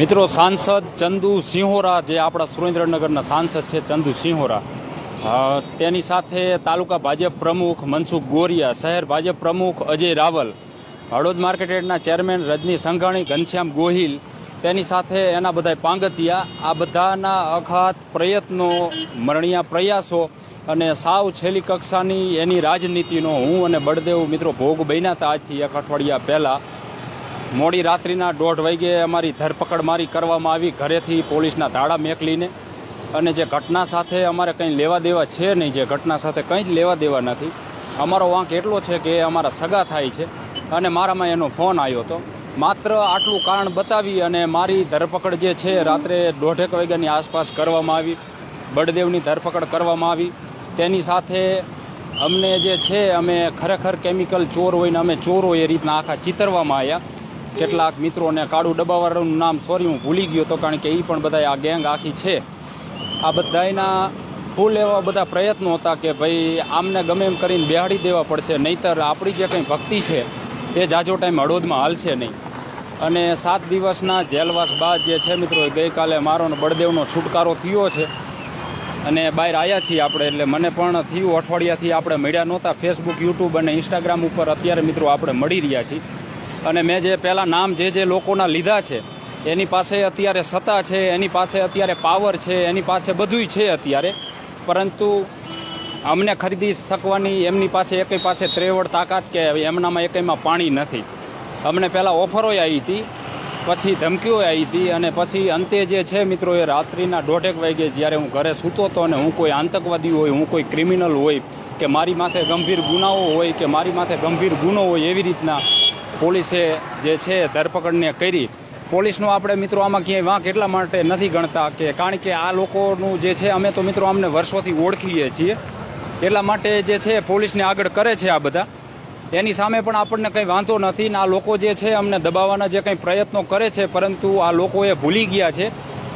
મિત્રો, સાંસદ ચંદુ સિંહોરા, જે આપણા સુરેન્દ્રનગરના સાંસદ છે, ચંદુ સિંહોરા તેની સાથે તાલુકા ભાજપ પ્રમુખ મનસુખ ગોરિયા, શહેર ભાજપ પ્રમુખ અજય રાવલ, હળોદ માર્કેટેડના ચેરમેન રજની સંઘાણી, ઘનશ્યામ ગોહિલ, તેની સાથે એના બધા પાંગતિયા. આ બધાના અખાત પ્રયત્નો, મરણિયા પ્રયાસો અને સાવ છેલ્લી કક્ષાની એની રાજનીતિનો હું અને બળદેવ મિત્રો ભોગ બન્યા હતા આજથી એક અઠવાડિયા પહેલાં. મોડી રાત્રિના દોઢ વાગે અમારી ધરપકડ મારી કરવામાં આવી. ઘરેથી પોલીસના તાળા મેકલીને અને જે ઘટના સાથે અમારે કંઈ લેવા દેવા છે નહીં, જે ઘટના સાથે કંઈ જ લેવા દેવા નથી. અમારો વાંક એટલો છે કે અમારા સગા થાય છે અને મારામાં એનો ફોન આવ્યો હતો. માત્ર આટલું કારણ બતાવી અને મારી ધરપકડ જે છે રાત્રે દોઢેક વાગ્યાની આસપાસ કરવામાં આવી. બળદેવની ધરપકડ કરવામાં આવી. તેની સાથે અમને જે છે, અમે ખરેખર કેમિકલ ચોર હોય અમે ચોર હોય એ રીતના આખા ચિતરવામાં આવ્યા. કેટલાક મિત્રોને કાળું ડબ્બાવાળાનું નામ સોરી, હું ભૂલી ગયો હતો કારણ કે એ પણ બધા આ ગેંગ આખી છે. આ બધાના ફૂલ એવા બધા પ્રયત્નો હતા કે ભાઈ આમને ગમે એમ કરીને બેહાડી દેવા પડશે, નહીતર આપણી જે કંઈ ભક્તિ છે, એ જાજો ટાઈમ હળવદમાં હાલશે નહીં. અને સાત દિવસના જેલવાસ બાદ જે છે મિત્રો ગઈકાલે મારો બળદેવનો છુટકારો થયો છે. અને બહાર આવ્યા છીએ આપણે, એટલે મને પણ થયું, અઠવાડિયાથી આપણે મળ્યા નહોતા. ફેસબુક યુટ્યુબ અને ઇન્સ્ટાગ્રામ ઉપર અત્યારે મિત્રો આપણે મળી રહ્યા છીએ. અને મેં જે પહેલાં નામ જે જે લોકોના લીધા છે, એની પાસે અત્યારે સત્તા છે, એની પાસે અત્યારે પાવર છે, એની પાસે બધુંય છે અત્યારે. પરંતુ અમને ખરીદી શકવાની, એમની પાસે એકેય પાસે ત્રેવડ તાકાત કે એમનામાં એકઈમાં પાણી નથી. અમને પહેલાં ઓફરોય આવી હતી, પછી ધમકીઓ આવી હતી અને પછી અંતે જે છે મિત્રો એ રાત્રિના દોઢેક વાગે જ્યારે હું ઘરે સૂતો હતો અને હું કોઈ આતંકવાદી હોય, હું કોઈ ક્રિમિનલ હોય કે મારી માથે ગંભીર ગુનાઓ હોય કે મારી માથે ગંભીર ગુનો હોય એવી રીતના પોલીસે જે છે ધરપકડને કરી. પોલીસનો આપણે મિત્રો આમાં ક્યાંય વાંક એટલા માટે નથી ગણતા કે કારણ કે આ લોકોનું જે છે અમે તો મિત્રો અમને વર્ષોથી ઓળખીએ છીએ. એટલા માટે જે છે પોલીસને આગળ કરે છે આ બધા. એની સામે પણ આપણને કંઈ વાંધો નથી ને આ લોકો જે છે અમને દબાવવાના જે કંઈ પ્રયત્નો કરે છે, પરંતુ આ લોકોએ ભૂલી ગયા છે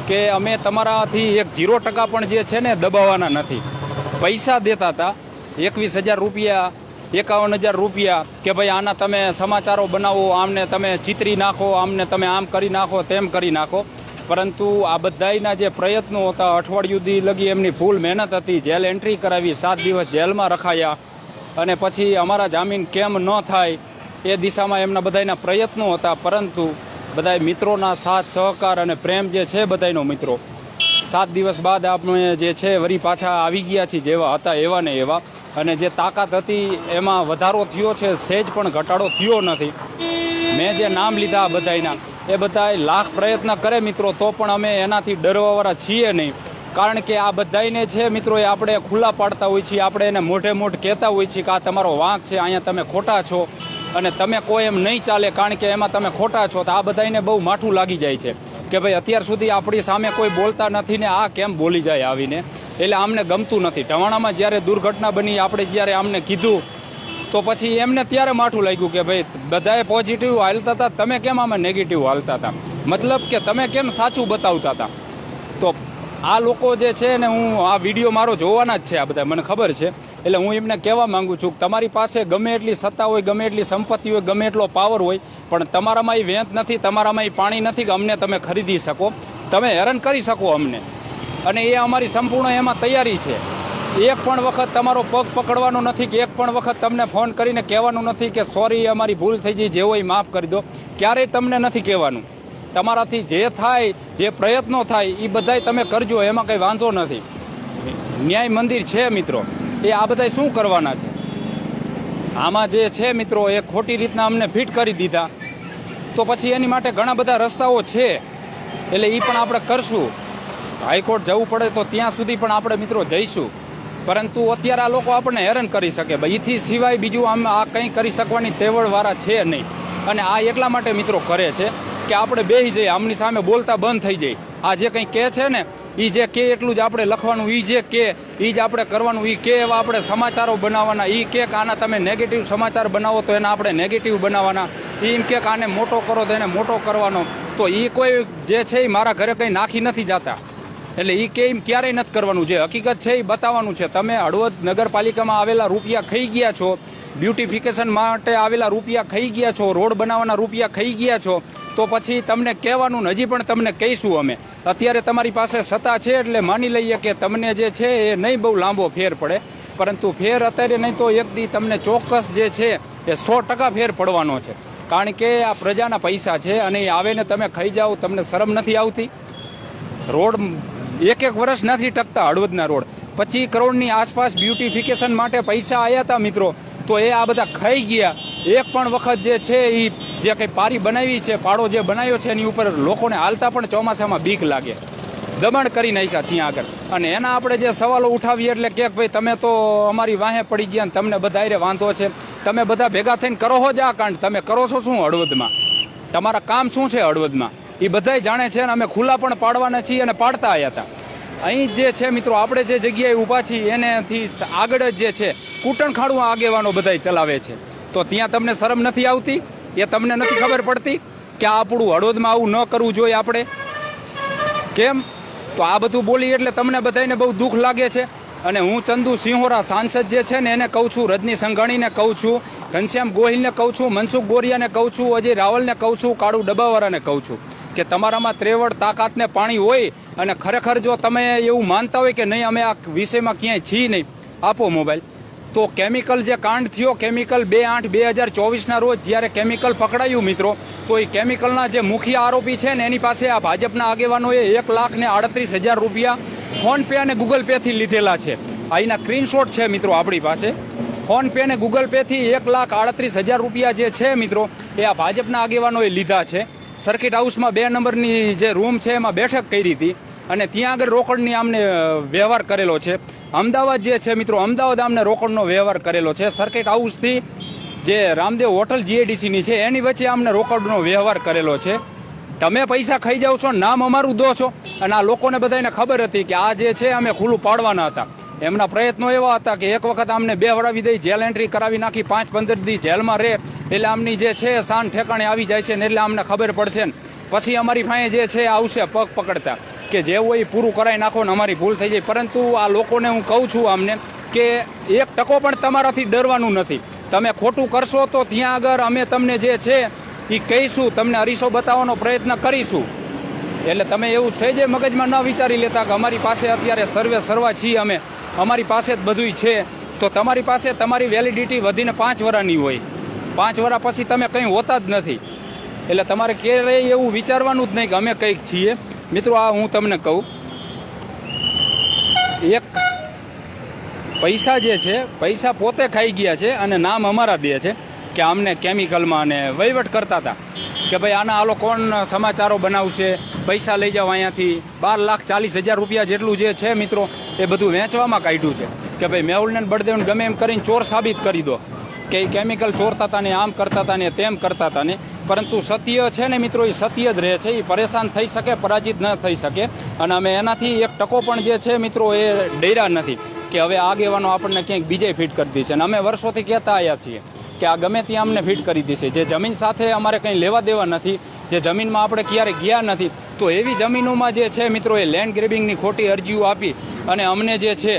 કે અમે તમારાથી એક જીરો ટકા પણ જે છે ને દબાવવાના નથી. પૈસા દેતા હતા, એકવીસ હજાર રૂપિયા એકાવન હજાર રૂપિયા કે ભાઈ આના તમે સમાચારો બનાવો, આમને તમે ચિતરી નાખો, આમને તમે આમ કરી નાખો, તેમ કરી નાખો. પરંતુ આ બધાયના જે પ્રયત્નો હતા, અઠવાડિયું લગી એમની ફૂલ મહેનત હતી, જેલ એન્ટ્રી કરાવી, સાત દિવસ જેલમાં રખાયા. અને પછી અમારા જામીન કેમ ન થાય, એ દિશામાં એમના બધાયના પ્રયત્નો હતા. પરંતુ બધાય મિત્રોના સાથ, સહકાર અને પ્રેમ જે છે બધાયનો મિત્રો. સાત દિવસ બાદ આપણે જે છે વરી પાછા આવી ગયા છીએ, જેવા હતા એવા ને એવા. અને જે તાકાત હતી એમાં વધારો થયો છે સહેજ પણ ઘટાડો થયો નથી. મેં જે નામ લીધા બધાયના, એ બધાય લાખ પ્રયત્ન કરે મિત્રો, તો પણ અમે એનાથી ડરવાવાળા છીએ નહીં. કારણ કે આ બધાયને છે મિત્રો, એ આપણે ખુલ્લા પાડતા હોઈએ છીએ, આપણે એને મોઢે મોઢ કહેતા હોઈએ છીએ કે આ તમારો વાંક છે, અહીંયા તમે ખોટા છો. અને તમે કોઈ એમ નહીં ચાલે, કારણ કે એમાં તમે ખોટા છો, તો આ બધાયને બહુ માઠું લાગી જાય છે. કે ભાઈ અત્યાર સુધી આપણી સામે કોઈ બોલતા નથી ને આ કેમ બોલી જાય આવીને? એટલે આમને ગમતું નથી. ટવાણામાં જ્યારે દુર્ઘટના બની, આપણે જ્યારે આમને કીધું, તો પછી એમને ત્યારે માઠું લાગ્યું કે ભાઈ, બધાએ પોઝિટિવ હાલતા હતા, તમે કેમ આમાં નેગેટિવ હાલતા હતા? મતલબ કે તમે કેમ સાચું બતાવતા હતા? તો આ લોકો જે છે ને હું આ વીડિયો મારો જોવાના જ છે આ બધા, મને ખબર છે. એટલે હું એમને કહેવા માંગુ છું કે તમારી પાસે ગમે એટલી સત્તા હોય, ગમે એટલી સંપત્તિ હોય, ગમે એટલો પાવર હોય, પણ તમારામાં એ વેંત નથી તમારામાં એ પાણી નથી કે અમને તમે ખરીદી શકો. તમે હેરાન કરી શકો અમને. અને એ અમારી સંપૂર્ણ એમાં તૈયારી છે. એક પણ વખત તમારો પગ પકડવાનો નથી કે એક પણ વખત તમને ફોન કરીને કહેવાનું નથી કે સોરી અમારી ભૂલ થઈ ગઈ, જે હોય એ માફ કરી દો. ક્યારેય તમને નથી કહેવાનું. તમારાથી જે થાય, જે પ્રયત્નો થાય એ બધાય તમે કરજો, એમાં કંઈ વાંધો નથી. ન્યાય મંદિર છે મિત્રો. એ આ બધાય શું કરવાના છે? આમાં જે છે મિત્રો, એ ખોટી રીતના અમને ફિટ કરી દીધા. તો પછી એની માટે ઘણા બધા રસ્તાઓ છે. એટલે એ પણ આપણે કરશું. હાઈકોર્ટ જવું પડે તો ત્યાં સુધી પણ આપણે મિત્રો જઈશું. પરંતુ અત્યારે આ લોકો આપણને હેરાન કરી શકે. એથી સિવાય બીજું આમ આ કંઈ કરી શકવાની તેવળવાળા છે નહીં. અને આ એટલા માટે મિત્રો કરે છે. કે આપણે બેહી જઈએ, આમની સામે બોલતા બંધ થઈ જાય આ જે કંઈ કહે છે ને એ જે કે એટલું જ આપણે લખવાનું એ જે કે એ જ આપણે કરવાનું એ કે એવા આપણે સમાચારો બનાવવાના એ કે કે આના તમે નેગેટિવ સમાચાર બનાવો તો એના આપણે નેગેટિવ બનાવવાના. એમ કે કે આને મોટો કરો તો એને મોટો કરવાનો. તો એ કોઈ જે છે એ મારા ઘરે કંઈ નાખી નથી જતા. એટલે એ કે એમ ક્યારેય નથી કરવાનું. જે હકીકત છે એ બતાવવાનું છે. તમે હળવદ નગરપાલિકામાં આવેલા રૂપિયા ખાઈ ગયા છો બ્યુટિફિકેશન માટે આવેલા રૂપિયા ખાઈ ગયા છો, રોડ બનાવવાના રૂપિયા ખાઈ ગયા છો, તો પછી તમને કહેવાનું, હજી પણ તમને કહીશું અમે. અત્યારે તમારી પાસે સત્તા છે એટલે માની લઈએ કે તમને જે છે એ નહીં બહુ લાંબો ફેર પડે. પરંતુ ફેર અત્યારે નહીં તો એક દી તમને ચોક્કસ જે છે એ સો ટકા ફેર પડવાનો છે. કારણ કે આ પ્રજાના પૈસા છે અને એ આવે ને તમે ખાઈ જાઓ, તમને શરમ નથી આવતી. રોડ એક એક વર્ષ નથી ટકતા હળવદના રોડ. પચીસ કરોડની આસપાસ બ્યુટિફિકેશન માટે પૈસા આવ્યા હતા મિત્રો. તો એ આ બધા ખાઈ ગયા. એક પણ વખત જે છે એ જે કંઈ પારી બનાવી છે, પાડો જે બનાવ્યો છે, એની ઉપર લોકોને હાલતા પણ ચોમાસામાં બીક લાગે. દમણ કરી નાખ્યા ત્યાં આગળ. અને એના આપણે જે સવાલો ઉઠાવીએ એટલે કે ભાઈ, તમે તો અમારી વાહે પડી ગયા તમને બધા રે વાંધો છે. તમે બધા ભેગા થઈને કરો હો જ આ કાંડ. તમે કરો છો શું હળવદમાં? તમારા કામ શું છે હળવદમાં? એ બધાય જાણે છે અને અમે ખુલ્લા પણ પાડવાના છીએ અને પાડતા આવ્યા હતા. અહીં જે છે મિત્રો, આપણે જે જગ્યાએ ઊભા છીએ એનેથી આગળ જ જે છે કૂટણખાડું આગેવાનો બધાય ચલાવે છે. તો ત્યાં તમને શરમ નથી આવતી? એ તમને નથી ખબર પડતી કે આ આપણું હળવદમાં આવું ન કરવું જોઈએ આપણે? કેમ? તો આ બધું બોલી એટલે તમને બધાને બહુ દુઃખ લાગે છે. અને હું ચંદુ સિંહોરા સાંસદ જે છે ને, એને કહું છું, રજની સંઘાણીને કહું છું, ઘનશ્યામ ગોહિલને કહું છું, મનસુખ ગોરિયાને કહું છું, અજય રાવલને કહું છું, કાળુ ડબ્બાવાળાને કહું છું. કે તમારામાં ત્રેવડ તાકાતને પાણી હોય અને ખરેખર જો તમે એવું માનતા હોય કે નહીં, અમે આ વિષયમાં ક્યાંય છીએ નહીં. આપો મોબાઈલ. તો કેમિકલ જે કાંડ થયો, કેમિકલ બે આઠ બે હજાર ચોવીસના રોજ જ્યારે કેમિકલ પકડાયું મિત્રો, તો એ કેમિકલના જે મુખ્ય આરોપી છે ને, એની પાસે આ ભાજપના આગેવાનોએ એક લાખ ને આડત્રીસ હજાર રૂપિયા ફોનપે અને ગૂગલ પેથી લીધેલા છે. આ એના સ્ક્રીનશોટ છે મિત્રો આપણી પાસે. ફોન પે અને ગૂગલ પેથી એક લાખ આડત્રીસ હજાર રૂપિયા જે છે મિત્રો, એ આ ભાજપના આગેવાનોએ લીધા છે. સર્કિટ હાઉસમાં બે નંબરની જે રૂમ છે એમાં બેઠક કરી હતી અને ત્યાં આગળ રોકડની આમને વ્યવહાર કરેલો છે. અમદાવાદ જે છે મિત્રો, અમદાવાદ આમને રોકડનો વ્યવહાર કરેલો છે. સર્કિટ હાઉસથી જે રામદેવ હોટલ જીએડીસીની છે, એની વચ્ચે આમને રોકડનો વ્યવહાર કરેલો છે. તમે પૈસા ખાઈ જાઓ છો, નામ અમારું દો છો. અને આ લોકોને બધાને ખબર હતી કે આ જે છે, અમે ખુલ્લું પાડવાના હતા. એમના પ્રયત્નો એવા હતા કે એક વખત અમને બે વડાવી દઈ, જેલ એન્ટ્રી કરાવી નાખી, પાંચ પંદર દી જેલમાં રહે. એટલે આમની જે છે શાન ઠેકાણે આવી જાય છે ને એટલે અમને ખબર પડશે ને. પછી અમારી પાસે જે છે, આવશે પગ પકડતા કે જે હોય એ પૂરું કરાવી નાખો ને અમારી ભૂલ થઈ જાય. પરંતુ આ લોકોને હું કહું છું આમને કે એક ટકો પણ તમારાથી ડરવાનું નથી. તમે ખોટું કરશો તો ત્યાં આગળ અમે તમને જે છે એ કહીશું, તમને અરીસો બતાવવાનો પ્રયત્ન કરીશું. એટલે તમે એવું છે જે મગજમાં ન વિચારી લેતા કે અમારી પાસે અત્યારે સર્વે સર્વા છીએ અમે, અમારી પાસે જ બધુંય છે, તો તમારી પાસે તમારી વેલિડિટી વધીને પાંચ વરાની હોય. પાંચ વરા પછી તમે કંઈ હોતા જ નથી. એટલે તમારે ક્યારેય એવું વિચારવાનું જ નહીં કે અમે કંઈક છીએ. મિત્રો, આ હું તમને કહું. એક પૈસા જે છે, પૈસા પોતે ખાઈ ગયા છે અને નામ અમારા દે છે. કે આમને કેમિકલમાં અને વહીવટ કરતા હતા કે ભાઈ આના આલો કોણ સમાચારો બનાવશે? પૈસા લઈ જાઓ અહીંયાથી. બાર લાખ ચાલીસ હજાર રૂપિયા જેટલું જે છે મિત્રો, એ બધું વેચવામાં કાઢ્યું છે. કે ભાઈ મેહુલને બળદેવને ગમે એમ કરીને ચોર સાબિત કરી દો. કે એ કેમિકલ ચોરતા હતા ને, આમ કરતા હતા ને, તેમ કરતા હતા ને. પરંતુ સત્ય છે ને મિત્રો, એ સત્ય જ રહે છે. એ પરેશાન થઈ શકે, પરાજિત ન થઈ શકે. અને અમે એનાથી એક ટકો પણ જે છે મિત્રો, એ ડર્યા નથી. કે હવે આગેવાનો આપણને ક્યાંક બીજે ફિટ કરી દીધી છે. અને અમે વર્ષોથી કહેતા આવ્યા છીએ. કે આ ગમે ત્યાં અમને ફિટ કરી દેશે. જે જમીન સાથે અમારે કંઈ લેવા દેવા નથી, જે જમીનમાં આપણે ક્યારે ગયા નથી, તો એવી જમીનોમાં જે છે મિત્રો, એ લેન્ડ ગ્રેબિંગની ખોટી અરજીઓ આપી અને અમને જે છે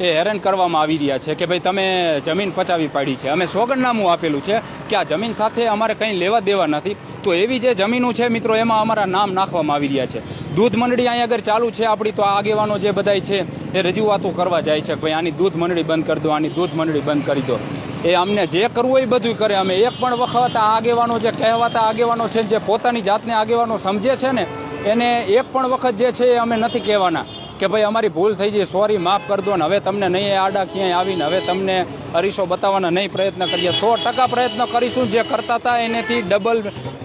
એ હેરાન કરવામાં આવી રહ્યા છે કે ભાઈ તમે જમીન પચાવી પાડી છે. અમે સોગંદનામું આપેલું છે કે આ જમીન સાથે અમારે કંઈ લેવા દેવા નથી, તો એવી જે જમીનો છે મિત્રો, એમાં અમારા નામ નાખવામાં આવી રહ્યા છે. દૂધ મંડળી અહીંયા આગળ ચાલુ છે આપણી, તો આ આગેવાનો જે બધાય છે એ રજૂઆતો કરવા જાય છે ભાઈ આની દૂધ મંડળી બંધ કરી દો, આની દૂધ મંડળી બંધ કરી દો. એ અમને જે કરવું એ બધું કરે. અમે એક પણ વખત આ આગેવાનો જે કહેવાતા આગેવાનો છે જે પોતાની જાતને આગેવાનો સમજે છે ને, એને એક પણ વખત જે છે એ અમે નથી કહેવાના કે ભાઈ અમારી ભૂલ થઈ ગઈ, સોરી, માફ કરી દો ને હવે તમને નહીં આડા ક્યાંય આવીને હવે તમને અરીસો બતાવવાના નહીં પ્રયત્ન કરીએ. સો ટકા પ્રયત્ન કરીશું જે કરતા હતા એનેથી ડબલ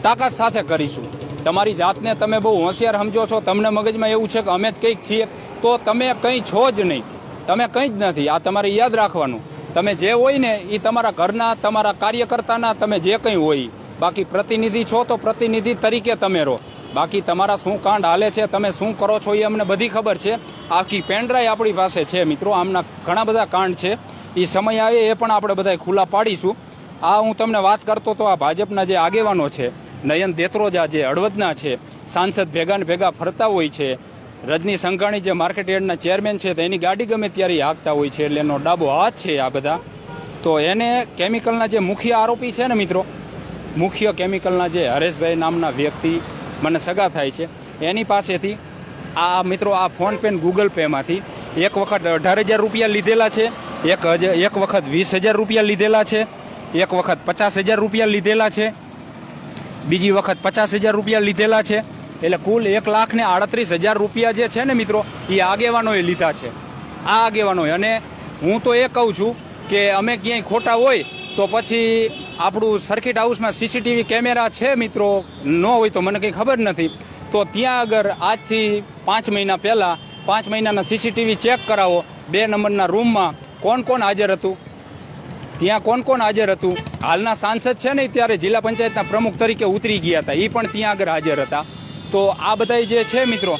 તાકાત સાથે કરીશું. તમારી જાતને તમે બહુ હોશિયાર સમજો છો. તમને મગજમાં એવું છે કે અમે જ કંઈક છીએ, તો તમે કંઈ છો જ નહીં. તમે કંઈ જ નથી, આ તમારે યાદ રાખવાનું. તમે જે હોય ને એ તમારા ઘરના, તમારા કાર્યકર્તાના, તમે જે કંઈ હોય, બાકી પ્રતિનિધિ છો તો પ્રતિનિધિ તરીકે તમે રહો. બાકી તમારા શું કાંડ હાલે છે, તમે શું કરો છો એ અમને બધી ખબર છે. આખી પેનડ્રાઈવ આપણી પાસે છે, મિત્રો, આમના ઘણા બધા કાંડ છે. એ સમય આવે એ પણ આપણે બધા ખુલ્લા પાડીશું. આ હું તમને વાત કરતો તો આ ભાજપના જે આગેવાનો છે, નયન દેત્રોજા જે હળવદના છે, સાંસદ ભેગા ભેગા ફરતા હોય છે રજની સંઘાણી જે માર્કેટ યાર્ડના ચેરમેન છે તો એની ગાડી ગમે ત્યારે હાંકતા હોય છે, એટલે એનો ડાબો હાથ છે આ બધા. તો એને કેમિકલના જે મુખ્ય આરોપી છે ને મિત્રો, મુખ્ય કેમિકલના જે હરેશભાઈ નામના વ્યક્તિ મને સગા થાય છે. એની પાસેથી આ મિત્રો, આ ફોન પે ને ગૂગલ પેમાંથી એક વખત અઢાર હજાર રૂપિયા લીધેલા છે, એક હજાર એક વખત વીસ હજાર રૂપિયા લીધેલા છે, એક વખત પચાસ હજાર રૂપિયા લીધેલા છે, બીજી વખત પચાસ હજાર રૂપિયા લીધેલા છે. એટલે કુલ એક લાખ ને આડત્રીસ હજાર રૂપિયા જે છે ને મિત્રો, એ આગેવાનોએ લીધા છે. આ આગેવાનોએ. અને હું તો એ કહું છું કે અમે ક્યાંય ખોટા હોય તો પછી આપણું સર્કિટ હાઉસમાં સીસીટીવી કેમેરા છે મિત્રો, ન હોય તો મને કંઈ ખબર નથી. તો ત્યાં આગળ આજથી પાંચ મહિના પહેલાં, પાંચ મહિનાના સીસીટીવી ચેક કરાવો, બે નંબરના રૂમમાં કોણ કોણ હાજર હતું? ત્યાં કોણ કોણ હાજર હતું? હાલના સાંસદ છે ને ત્યારે જિલ્લા પંચાયતના પ્રમુખ તરીકે ઉતરી ગયા હતા. એ પણ ત્યાં આગળ હાજર હતા. તો આ બધા જે છે મિત્રો,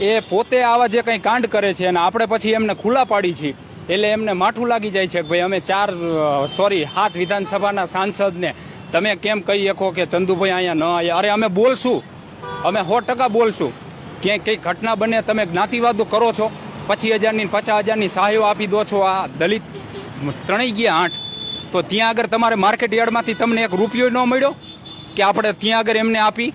એ પોતે આવા જે કંઈ કાંડ કરે છે અને આપણે પછી એમને ખુલ્લા પાડી છીએ એટલે એમને માઠું લાગી જાય છે કે ભાઈ અમે ચાર સોરી હાથ વિધાનસભાના સાંસદને તમે કેમ કહી શકો કે ચંદુભાઈ અહીંયા ન આવ્યા અરે અમે બોલશું. અમે સો ટકા બોલશું. ક્યાંય કંઈક ઘટના બને તમે જ્ઞાતિવાદો કરો છો. પચીસ હજારની પચાસ હજારની સહાયો આપી દો છો આ દલિત ત્રણેય ગયા આઠ. તો ત્યાં આગળ તમારે માર્કેટ યાર્ડમાંથી તમને એક રૂપિયો ન મળ્યો? કે આપણે ત્યાં આગળ એમને આપી?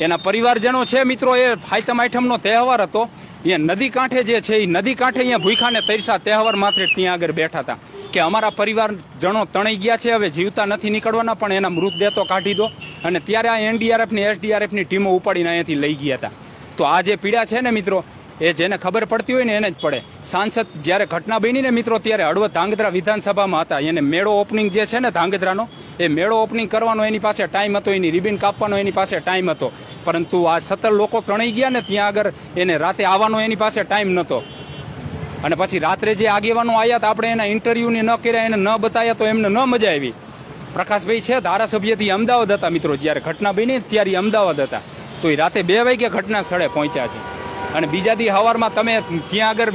એના પરિવારજનો છે મિત્રો, એ ફાયતમ આઈટમનો તહેવાર હતો. એ નદી કાંઠે જે છે, એ નદી કાંઠે અહીંયા ભૂખાને તૈરસા તહેવાર માત્ર ત્યાં આગળ બેઠા હતા. કે અમારા પરિવારજનો તણાઈ ગયા છે, હવે જીવતા નથી નીકળવાના, પણ એના મૃતદેહ તો કાઢી દો. અને ત્યારે આ એનડીઆરએફની, એસડીઆરએફની ટીમો ઉપાડીને અહીંયાથી લઈ ગયા હતા. તો આ જે પીડા છે ને મિત્રો એ જેને ખબર પડતી હોય ને એને જ પડે. સાંસદ જ્યારે ઘટના બની ને મિત્રો, ત્યારે હળવદ ધાંગધ્રા વિધાનસભામાં હતા. એને મેળો ઓપનિંગ જે છે ને ધાંગધ્રાનો, એ મેળો ઓપનિંગ કરવાનો એની પાસે ટાઈમ હતો, એની રિબિન કાપવાનો એની પાસે ટાઈમ હતો. પરંતુ આ સત્તર લોકો ત્રણેય ગયા ને, ત્યાં આગળ એને રાતે આવવાનો એની પાસે ટાઈમ નહોતો. અને પછી રાત્રે જે આગેવાનો આવ્યા હતા, આપણે એના ઇન્ટરવ્યુને ન કર્યા, એને ન બતાવ્યા તો એમને ન મજા આવી. પ્રકાશભાઈ છે, ધારાસભ્યથી અમદાવાદ હતા મિત્રો. જ્યારે ઘટના બની, ત્યારે અમદાવાદ હતા. તો એ રાતે બે વાગ્યા ઘટના સ્થળે પહોંચ્યા છે. અને બીજા દી હવારમાં તમે ત્યાં આગળ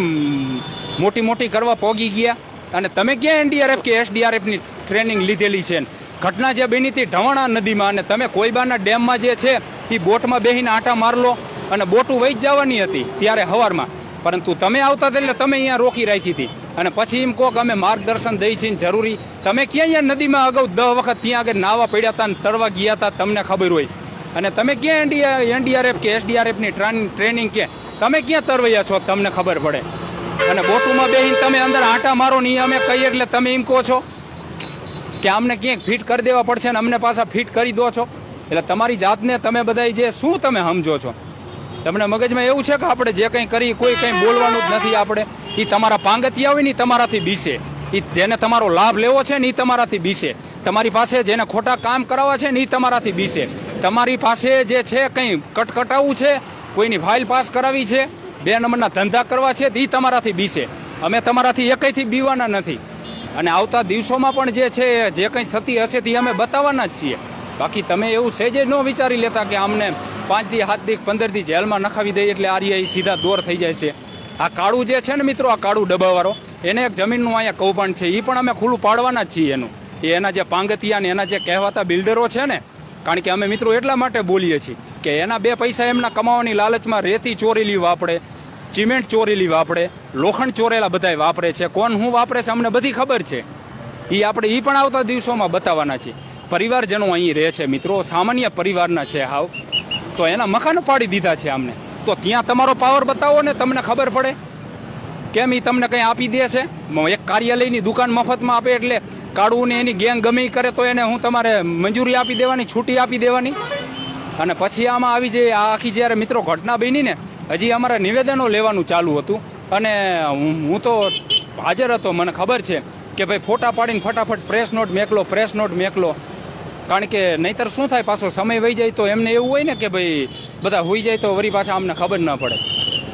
મોટી મોટી કરવા પોગી ગયા? અને તમે ક્યાં એનડીઆરએફ કે એસડીઆરએફની ટ્રેનિંગ લીધેલી છે? ઘટના જે બની હતી ઢવાણા નદીમાં, અને તમે કોઈબાના ડેમમાં જે છે એ બોટમાં બેસીને આંટા મારલો અને બોટું વહી જવાની હતી ત્યારે હવારમાં. પરંતુ તમે આવતા હતા એટલે તમે અહીંયા રોકી રાખી હતી. અને પછી એમ કોક અમે માર્ગદર્શન દઈ છીએ જરૂરી. તમે ક્યાં અહીંયા નદીમાં અગાઉ દહ વખત ત્યાં આગળ નાવા પડ્યા હતા ને તરવા ગયા હતા, તમને ખબર હોય. અને તમે ક્યાં એનડીઆર એનડીઆરએફ કે એસડીઆરએફની ટ્રેનિંગ કે તમે ક્યાં તરવૈયા છો? તમને ખબર પડે. અને બોટુમાં બેહીને તમે અંદર આંટા મારો નહીં અમે કહીએ એટલે તમે એમ કહો છો કે અમને ક્યાંક ફિટ કરી દેવા પડશે ને અમને પાછા ફિટ કરી દો છો. એટલે તમારી જાતને તમે બધા જે શું તમે સમજો છો? તમને મગજમાં એવું છે કે આપણે જે કંઈ કરી કોઈ કંઈ બોલવાનું જ નથી આપણે? એ તમારા પાંગતી આવે ને તમારાથી બીસે. એ જેને તમારો લાભ લેવો છે ને એ તમારાથી બીસે. તમારી પાસે જેને ખોટા કામ કરાવવા છે ને એ તમારાથી બીસે. તમારી પાસે જે છે કંઈ કટકટાવું છે કોઈની ફાઇલ પાસ કરાવી છે, બે નંબરના ધંધા કરવા છે તે તમારાથી બીસે અમે તમારાથી એકઈથી બીવાના નથી. અને આવતા દિવસોમાં પણ જે છે, જે કંઈ સતી હશે તે અમે બતાવવાના જ છીએ. બાકી તમે એવું સહેજે ન વિચારી લેતા કે અમને પાંચ દી, સાત દી, પંદર દી જેલમાં નખાવી દઈએ એટલે આર્ય સીધા દોર થઈ જાય છે. આ કાળું જે છે ને મિત્રો, આ કાળું ડબ્બાવાળો એને એક જમીનનું અહીંયા કૌભાંડ છે. એ પણ અમે ખુલ્લું પાડવાના જ છીએ એનું. એના જે પાંગતિયા ને એના જે કહેવાતા બિલ્ડરો છે ને કારણ કે અમે મિત્રો એટલા માટે બોલીએ છીએ કે એના બે પૈસા એમના કમાવાની લાલચમાં રેતી ચોરેલી વાપરે, સિમેન્ટ ચોરેલી વાપરે, લોખંડ ચોરેલા બધાય વાપરે છે. કોણ શું વાપરે છે અમને બધી ખબર છે. એ આપણે એ પણ આવતા દિવસોમાં બતાવવાના છે પરિવારજનો અહીં રહે છે મિત્રો, સામાન્ય પરિવારના છે હાવ. તો એના મકાનો પાડી દીધા છે અમને તો ત્યાં તમારો પાવર બતાવો ને તમને ખબર પડે. કેમ એ તમને કંઈ આપી દે છે? એક કાર્યાલયની દુકાન મફતમાં આપે એટલે કાળું ને એની ગેંગ ગમે કરે તો એને હું તમારે મંજૂરી આપી દેવાની, છૂટી આપી દેવાની. અને પછી આમાં આવી જે આ આખી જ્યારે મિત્રો ઘટના બની ને, હજી અમારે નિવેદનો લેવાનું ચાલુ હતું. અને હું હું તો હાજર હતો, મને ખબર છે કે ભાઈ ફોટા પાડીને ફટાફટ પ્રેસ નોટ મેકલો પ્રેસ નોટ મેકલો. કારણ કે નહીતર શું થાય, પાછો સમય વહી જાય તો એમને એવું હોય ને કે ભાઈ બધા હોઈ જાય તો વરી પાછા અમને ખબર ન પડે.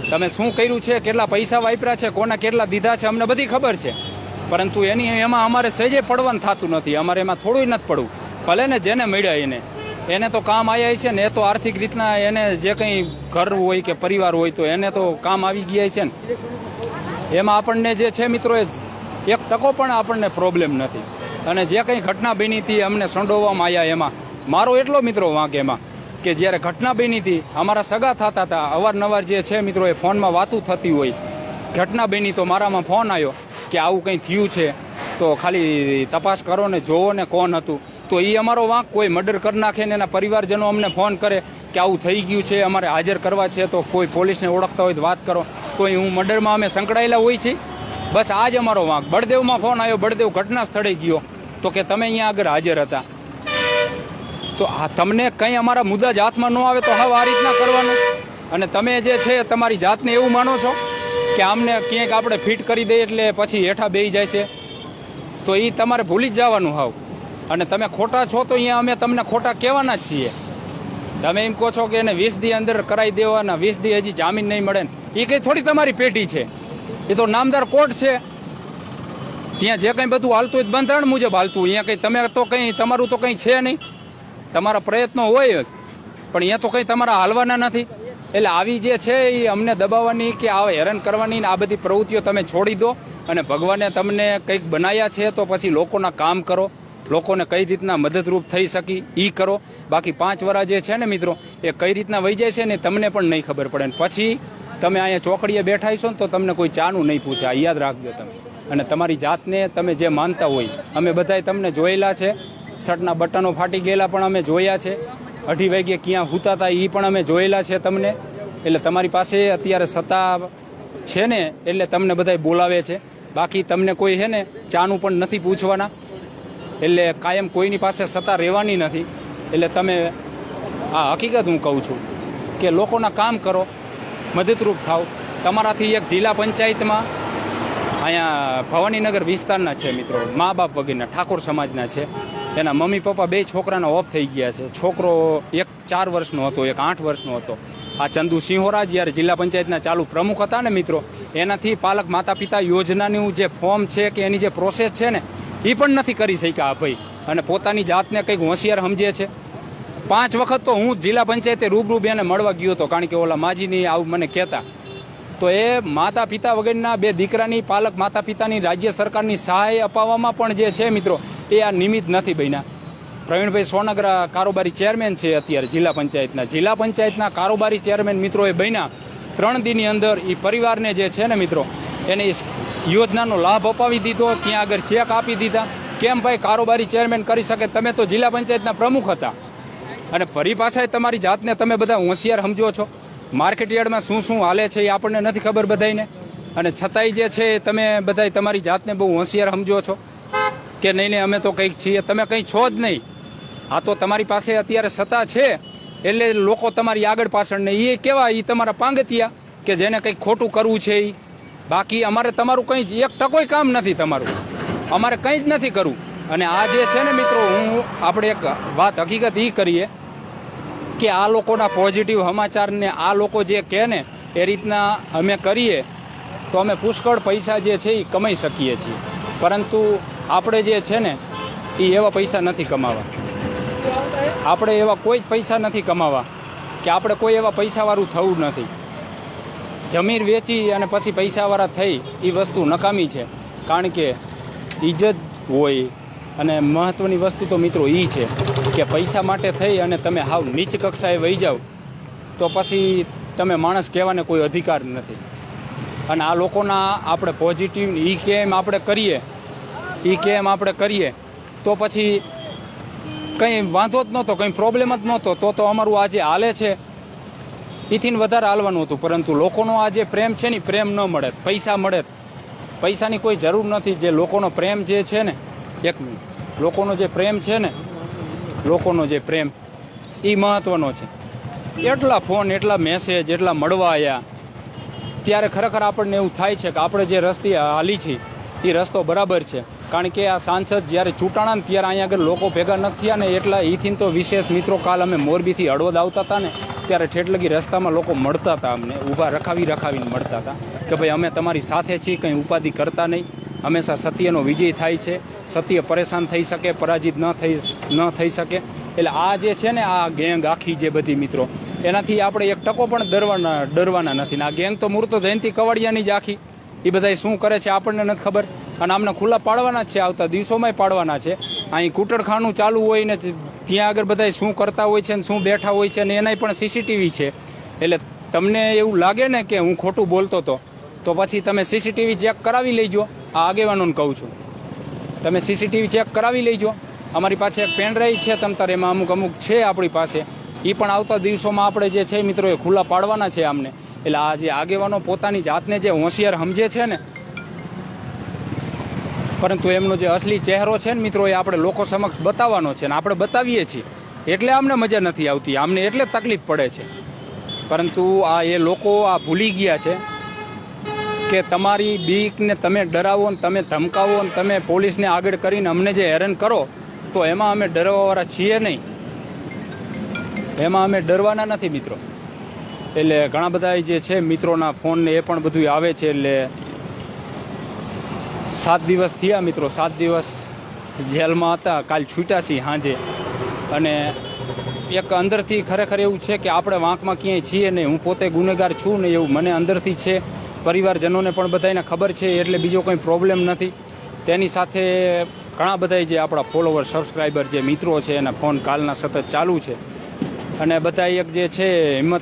તમે શું કર્યું છે, કેટલા પૈસા વાપર્યા છે, કોના કેટલા દીધા છે, અમને બધી ખબર છે. પરંતુ એની એમાં અમારે સહેજે પડવાનું થતું નથી. અમારે એમાં થોડું નથી પડવું. ભલે ને જેને મળ્યા એને. એને તો કામ આવ્યા છે ને એ તો આર્થિક રીતના એને જે કંઈ ઘર હોય કે પરિવાર હોય તો એને તો કામ આવી ગયા છે ને. એમાં આપણને જે છે મિત્રો એક ટકો પણ આપણને પ્રોબ્લેમ નથી. અને જે કંઈ ઘટના બની હતી અમને સંડોવવામાં આવ્યા એમાં. મારો એટલો મિત્રો વાંક એમાં કે જ્યારે ઘટના બની હતી, અમારા સગા થતા હતા. અવારનવાર જે છે મિત્રો, એ ફોનમાં વાતું થતી હોય. ઘટના બની તો મારામાં ફોન આવ્યો. કે આવું કંઈ થયું છે, તો ખાલી તપાસ કરો ને જોવો ને કોણ હતું. તો એ અમારો વાંક, કોઈ મર્ડર કરી નાખે ને એના પરિવારજનો અમને ફોન કરે કે આવું થઈ ગયું છે, અમારે હાજર કરવા છે, તો કોઈ પોલીસને ઓળખતા હોય તો વાત કરો. તો એ હું મર્ડરમાં અમે સંકળાયેલા હોય છીએ બસ આ જ અમારો વાંક. બળદેવમાં ફોન આવ્યો, બળદેવ ઘટના સ્થળે ગયો. તો કે તમે અહીંયા આગળ હાજર હતા. તો આ તમને કંઈ અમારા મુદ્દા જ હાથમાં ન આવે તો હવે આ રીતના કરવાનું. અને તમે જે છે, તમારી જાતને એવું માનો છો? કે આમને ક્યાંક આપણે ફિટ કરી દઈએ એટલે પછી હેઠા બેસી જાય છે. તો એ તમારે ભૂલી જ જવાનું હાવ. અને તમે ખોટા છો તો અહીંયા અમે તમને ખોટા કહેવાના જ છીએ. તમે એમ કહો છો કે એને વીસ દી અંદર કરાવી દેવાના વીસ દી હજી જામીન નહીં મળે એ કંઈ થોડી તમારી પેઢી છે. એ તો નામદાર કોર્ટ છે. ત્યાં જે કંઈ બધું હાલતું હોય બંધારણ મુજબ હાલતું. અહીંયા કંઈ તમે તો કંઈ, તમારું તો કંઈ છે નહીં. તમારા પ્રયત્નો હોય પણ અહીંયા તો કંઈ તમારા હાલવાના નથી. એટલે આવી જે છે એ અમને દબાવવાની કે આ હેરાન કરવાની આ બધી પ્રવૃત્તિઓ તમે છોડી દો અને ભગવાને તમને કંઈક બનાવ્યા છે તો પછી લોકોના કામ કરો, લોકોને કઈ રીતના મદદરૂપ થઈ શકી એ કરો. બાકી પાંચ વરા જે છે ને મિત્રો, એ કઈ રીતના વહી જાય છે ને તમને પણ નહીં ખબર પડે પછી તમે અહીંયા ચોકડીએ બેઠા છો ને તો તમને કોઈ ચાનું નહીં પૂછે. આ યાદ રાખજો તમે. અને તમારી જાતને તમે જે માનતા હોય, અમે બધાય તમને જોયેલા છે. શર્ટના બટનો ફાટી ગયેલા પણ અમે જોયા છે. અઢી વાગ્યે ક્યાં હૂતા હતા એ પણ અમે જોયેલા છે તમને. એટલે તમારી પાસે અત્યારે સત્તા છે ને, એટલે તમને બધાય બોલાવે છે. બાકી તમને કોઈ છે ને ચાનું પણ નથી પૂછવાના. એટલે કાયમ કોઈની પાસે સત્તા રહેવાની નથી. એટલે તમે આ હકીકત હું કહું છું કે લોકોના કામ કરો, મદદરૂપ થાવ તમારાથી એક જિલ્લા પંચાયતમાં અહીંયા ભવાનીનગર વિસ્તારના છે મિત્રો. મા બાપ વગેરેના, ઠાકોર સમાજના છે. એના મમ્મી પપ્પા બે છોકરાના ઓફ થઈ ગયા છે. છોકરો એક ચાર વર્ષનો હતો, એક આઠ વર્ષનો હતો. આ ચંદુ સિંહોરા જ્યારે જિલ્લા પંચાયતના ચાલુ પ્રમુખ હતા ને મિત્રો, એનાથી પાલક માતા પિતા યોજનાનું જે ફોર્મ છે કે એની જે પ્રોસેસ છે ને એ પણ નથી કરી શક્યા ભાઈ. અને પોતાની જાતને કંઈક હોશિયાર સમજે છે. પાંચ વખત તો હું જિલ્લા પંચાયતે રૂબરૂ બેને મળવા ગયો હતો, કારણ કે ઓલા માજીની આવું મને કહેતા. તો એ માતા પિતા વગેરેના બે દીકરાની પાલક માતા પિતાની રાજ્ય સરકારની સહાય અપાવવામાં પણ જે છે મિત્રો, એ આ નિમિત્ત નથી બન્યા. પ્રવીણભાઈ સોનગરા કારોબારી ચેરમેન છે અત્યારે જિલ્લા પંચાયતના. જિલ્લા પંચાયતના કારોબારી ચેરમેન મિત્રો એ બન્યા. ત્રણ દિનની અંદર એ પરિવારને જે છે ને મિત્રો, એને યોજનાનો લાભ અપાવી દીધો, ત્યાં આગળ ચેક આપી દીધા. કેમ ભાઈ કારોબારી ચેરમેન કરી શકે? તમે તો જિલ્લા પંચાયતના પ્રમુખ હતા. અને ફરી પાછા તમારી જાતને તમે બધા હોશિયાર સમજો છો. માર્કેટ યાર્ડમાં શું શું હાલે છે એ આપણને નથી ખબર બધાયને. અને છતાંય જે છે તમે બધાય તમારી જાતને બહુ હોશિયાર સમજો છો. કે નહીં નહીં અમે તો કંઈક છીએ. તમે કંઈ છો જ નહીં. આ તો તમારી પાસે અત્યારે સત્તા છે. એટલે લોકો તમારી આગળ પાછળ ને એ કેવા એ તમારા પાંગતિયા કે જેને કંઈક ખોટું કરવું છે એ બાકી અમારે તમારું કંઈ જ એક ટકોય કામ નથી તમારું. અમારે કંઈ જ નથી કરવું. અને આ જે છે ને મિત્રો, હું, આપણે એક વાત હકીકત એ કરીએ. કે આ લોકોના પોઝિટિવ સમાચારને આ લોકો જે કહે ને એ રીતના અમે કરીએ, તો અમે પુષ્કળ પૈસા જે છે એ કમાઈ શકીએ છીએ. પરંતુ આપણે જે છે ને એ એવા પૈસા નથી કમાવા. આપણે એવા કોઈ જ પૈસા નથી કમાવા કે આપણે કોઈ એવા પૈસાવાળું થવું નથી. જમીન વેચી અને પછી પૈસાવાળા થઈ એ વસ્તુ નકામી છે. કારણ કે ઇજ્જત હોય અને મહત્ત્વની વસ્તુ તો મિત્રો એ છે. કે પૈસા માટે થઈ અને તમે હાવ નીચ કક્ષાએ વહી જાઓ, તો પછી તમે માણસ કહેવાને કોઈ અધિકાર નથી. અને આ લોકોના આપણે પોઝિટિવ એ કેમ આપણે કરીએ એ કેમ આપણે કરીએ, તો પછી કંઈ વાંધો જ નહોતો, કંઈ પ્રોબ્લેમ જ નહોતો, તો તો અમારું આ જે હાલે છે એથી વધારે હાલવાનું હતું, પરંતુ લોકોનો આ જે પ્રેમ છે ને પ્રેમ ન મળે, પૈસા મળે પૈસાની કોઈ જરૂર નથી, જે લોકોનો પ્રેમ જે છે ને, એક લોકોનો જે પ્રેમ છે ને લોકોનો જે પ્રેમ એ મહત્ત્વનો છે. એટલા ફોન, એટલા મેસેજ એટલા મળવા આવ્યા ત્યારે ખરેખર આપણને એવું થાય છે કે આપણે જે રસ્તે હાલી છીએ એ રસ્તો બરાબર છે. કારણ કે આ સાંસદ જ્યારે ચૂંટાણા ને ત્યારે અહીંયા આગળ લોકો ભેગા નથી થયા ને એટલા એથી તો વિશેષ મિત્રો કાલ અમે મોરબીથી હળવદ આવતા હતા ને, ત્યારે ઠેઠલગી રસ્તામાં લોકો મળતા હતા અમને, ઊભા રખાવી રખાવીને મળતા હતા કે ભાઈ અમે તમારી સાથે છીએ, કંઈ ઉપાધિ કરતા નહીં. હંમેશા સત્યનો વિજય થાય છે. સત્ય પરેશાન થઈ શકે, પરાજિત ન થઈ ન થઈ શકે. એટલે આ જે છે ને, આ ગેંગ આખી જે બધી મિત્રો, એનાથી આપણે એક ટકો પણ ડરવાના ડરવાના નથી. ને આ ગેંગ તો મૂર્તો જયંતિ કવાડિયાની જ આખી. એ બધા શું કરે છે આપણને નથી ખબર. અને આમને ખુલ્લા પાડવાના છે, આવતા દિવસોમાંય પાડવાના છે. અહીં કૂટરખાનું ચાલુ હોય ને, ત્યાં આગળ બધા શું કરતા હોય છે ને, શું બેઠા હોય છે ને, એનાય પણ સીસીટીવી છે. એટલે તમને એવું લાગે ને કે હું ખોટું બોલતો હતો તો પછી તમે સીસીટીવી ચેક કરાવી લેજો. આ આગેવાનોને કહું છું. તમે સીસીટીવી ચેક કરાવી લેજો. અમારી પાસે એક પેનડ્રાઈવ છે તમ તારે, એમાં અમુક અમુક છે આપણી પાસે. એ પણ આવતા દિવસોમાં આપણે જે છે મિત્રો એ ખુલ્લા પાડવાના છે આમને. એટલે આ જે આગેવાનો પોતાની જાતને જે હોશિયાર સમજે છે ને, પરંતુ એમનો જે અસલી ચહેરો છે ને મિત્રો એ આપણે લોકો સમક્ષ બતાવવાનો છે ને આપણે બતાવીએ છીએ. એટલે અમને મજા નથી આવતી. અમને એટલે તકલીફ પડે છે. પરંતુ આ એ લોકો આ ભૂલી ગયા છે. કે તમારી બીકને તમે ડરાવો ને તમે ધમકાવો ને તમે પોલીસને આગળ કરીને અમને જે હેરાન કરો, તો એમાં અમે ડરવાવાળા છીએ નહીં. એમાં અમે ડરવાના નથી મિત્રો. એટલે ઘણા બધા જે છે મિત્રોના ફોન ને એ પણ બધું આવે છે, એટલે સાત દિવસ થયા મિત્રો, સાત દિવસ જેલમાં હતા, કાલ છૂટ્યા છીએ સાંજે. અને એક અંદરથી ખરેખર એવું છે કે આપણે વાંકમાં ક્યાંય છીએ નહીં. હું પોતે ગુનેગાર છું ને એવું મને અંદરથી છે. પરિવારજનોને પણ બધાને ખબર છે, એટલે બીજો કંઈ પ્રોબ્લેમ નથી. તેની સાથે ઘણા બધા જે આપણા ફોલોવર સબસ્ક્રાઈબર જે મિત્રો છે, એના ફોન કાલના સતત ચાલુ છે. અને બધા એક જે છે, હિંમત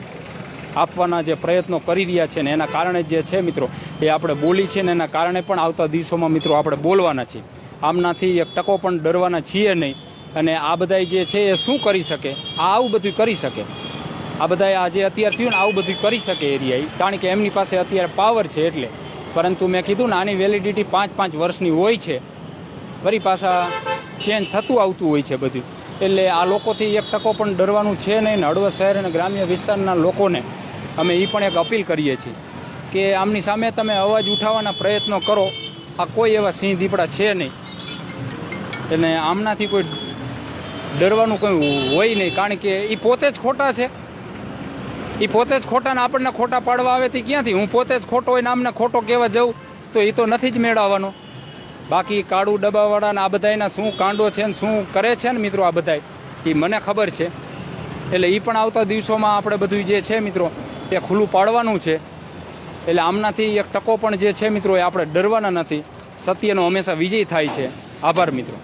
આપવાના જે પ્રયત્નો કરી રહ્યા છે ને એના કારણે જે છે મિત્રો, એ આપણે બોલી છે ને એના કારણે પણ આવતા દિવસોમાં મિત્રો આપણે બોલવાના છીએ. આમનાથી એક ટકો પણ ડરવાના છીએ નહીં. અને આ બધા જે છે એ શું કરી શકે? આ આવું બધું કરી શકે. આ બધા આ જે અત્યારે થયું ને, આવું બધું કરી શકે એરિયા કારણ કે એમની પાસે અત્યારે પાવર છે એટલે. પરંતુ મેં કીધું ને, આની વેલિડિટી પાંચ પાંચ વર્ષની હોય છે. ફરી પાછા ચેન્જ થતું આવતું હોય છે બધું એટલે આ લોકોથી એક ટકો પણ ડરવાનું છે નહીં ને, હળવદ શહેર અને ગ્રામ્ય વિસ્તારના લોકોને અમે એ પણ એક અપીલ કરીએ છીએ કે આમની સામે તમે અવાજ ઉઠાવવાના પ્રયત્નો કરો. આ કોઈ એવા સિંહ દીપડા છે નહીં. અને આમનાથી કોઈ ડરવાનું કંઈ હોય નહીં, કારણ કે એ પોતે જ ખોટા છે. એ પોતે જ ખોટા ને આપણને ખોટા પાડવા આવે તે ક્યાંથી? હું પોતે જ ખોટો હોય ને આમને ખોટો કહેવા જઉં, તો એ તો નથી જ મેળવવાનો. બાકી કાળું ડબ્બાવાળા ને આ બધાયના શું કાંડો છે ને શું કરે છે ને મિત્રો આ બધાય? એ મને ખબર છે. એટલે એ પણ આવતા દિવસોમાં આપણે બધું જે છે મિત્રો, એ ખુલ્લું પાડવાનું છે. એટલે આમનાથી એક ટકો પણ જે છે મિત્રો, એ આપણે ડરવાના નથી. સત્યનો હંમેશા વિજય થાય છે. આભાર મિત્રો.